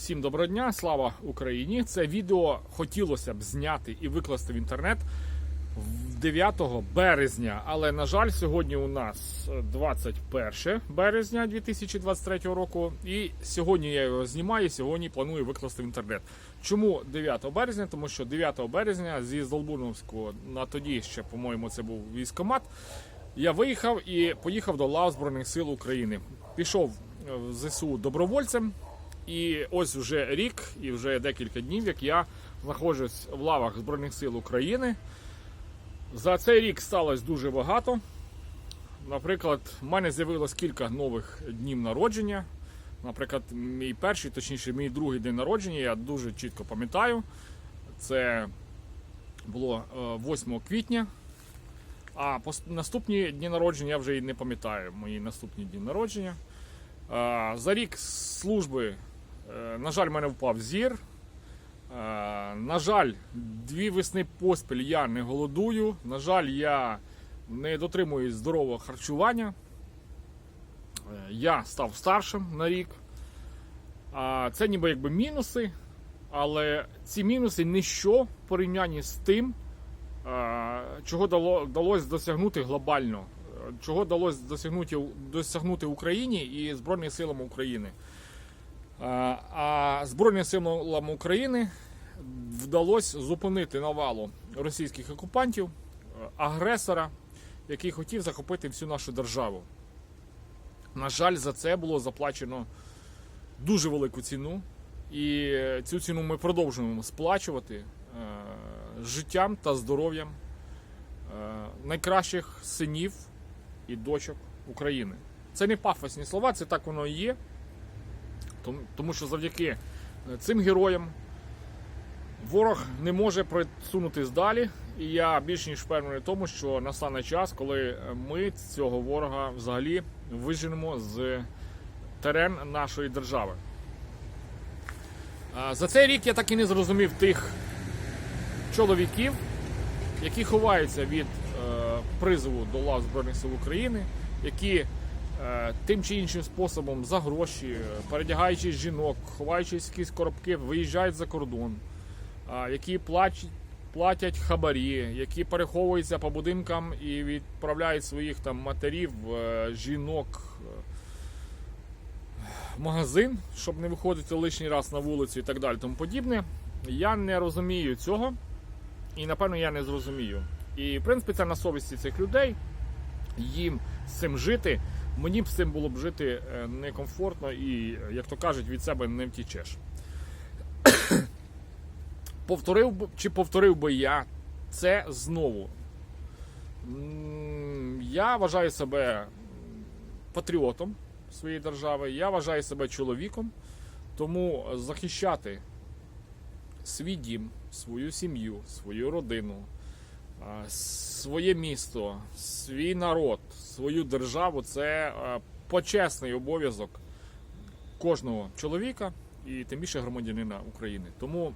Всім доброго дня, слава Україні! Це відео хотілося б зняти і викласти в інтернет 9 березня. Але, на жаль, сьогодні у нас 21 березня 2023 року. І сьогодні я його знімаю, сьогодні планую викласти в інтернет. Чому 9 березня? Тому що 9 березня зі Здолбуновського на тоді ще, по-моєму, це був військомат. Я виїхав і поїхав до лав Збройних сил України. Пішов в ЗСУ добровольцем. І ось вже рік і вже декілька днів, як я знаходжусь в лавах Збройних сил України. За цей рік сталося дуже багато. Наприклад, в мене з'явилось кілька нових днів народження. Наприклад, мій перший, точніше, мій другий день народження, я дуже чітко пам'ятаю. Це було е, 8 квітня. А наступні дні народження я вже і не пам'ятаю мої наступні дні народження. Е, За рік служби, е, на жаль, в мене впав зір. Е, На жаль, дві весни поспіль я не голодую. На жаль, я не дотримуюсь здорового харчування. Е, Я став старшим на рік. Це ніби якби мінуси, але ці мінуси ніщо в порівнянні з тим, е, чого дало, вдалося досягнути глобально, е, чого вдалося досягнути, досягнути Україні і Збройним силам України. Е, А Збройним силам України вдалося зупинити навалу російських окупантів, е, агресора, який хотів захопити всю нашу державу. На жаль, за це було заплачено дуже велику ціну, і цю ціну ми продовжуємо сплачувати е, життям та здоров'ям найкращих синів і дочок України. Це не пафосні слова, це так воно і є. Тому, що завдяки е, цим героям ворог не може просунутись далі. І я більш ніж впевнений в тому, що настане час, коли ми цього ворога взагалі виженемо з терен нашої держави. За цей рік я так і не зрозумів тих чоловіків, які ховаються від е, призову до лав Збройних сил України, які е, тим чи іншим способом за гроші, е, передягаючи жінок, ховаючись в якісь коробки, виїжджають за кордон, які платять, хабарі, які переховуються по будинкам і відправляють своїх там матерів, е, жінок. е, Магазин, щоб не виходити лишній раз на вулицю і так далі, тому подібне. Я не розумію цього, і напевно я не зрозумію. І в принципі це на совісті цих людей. Їм з цим жити. Мені б з цим було б жити е, некомфортно і, як то кажуть, від себе не втічеш. Повторив б, чи повторив би я це знову. Я вважаю себе патріотом своєї держави, я вважаю себе чоловіком, тому захищати свій дім, свою сім'ю, свою родину, своє місто, свій народ, свою державу це почесний обов'язок кожного чоловіка і тим більше громадянина України. Тому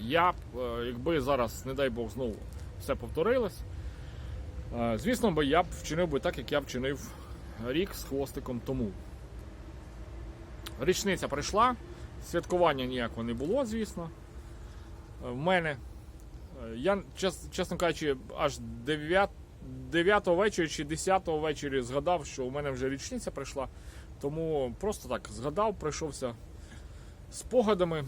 я б, е, якби зараз, не дай Бог, знову все повторилось, е, звісно би я б вчинив би так, як я вчинив рік з хвостиком тому. Річниця прийшла, святкування ніякого не було, звісно. Е, В мене. Е, Я, чесно кажучи, аж 9, 9 вечора чи 10 ввечері згадав, що у мене вже річниця прийшла. Тому просто так згадав, прийшовся спогадами.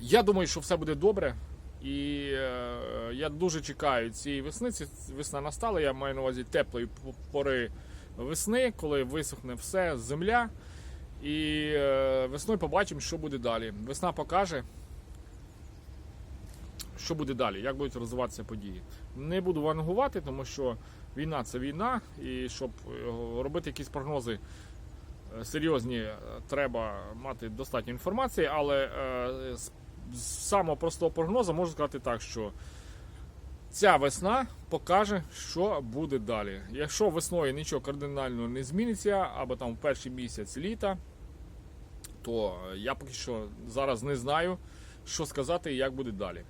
Я думаю, що все буде добре. І е, я дуже чекаю цієї весни. Весна настала. Я маю на увазі теплої пори весни, коли висохне все, земля. І е, весною побачимо, що буде далі. Весна покаже, що буде далі, як будуть розвиватися події. Не буду вангувати, тому що війна це війна, і щоб е, робити якісь прогнози е, серйозні, е, треба мати достатньо інформації, але з самого простого прогнозу можу сказати так, що ця весна покаже, що буде далі. Якщо весною нічого кардинально не зміниться, або там в перший місяць літа, то я поки що зараз не знаю, що сказати і як буде далі.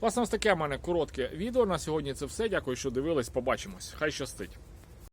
Власне, ось таке в мене коротке відео. На сьогодні це все. Дякую, що дивились. Побачимось. Хай щастить.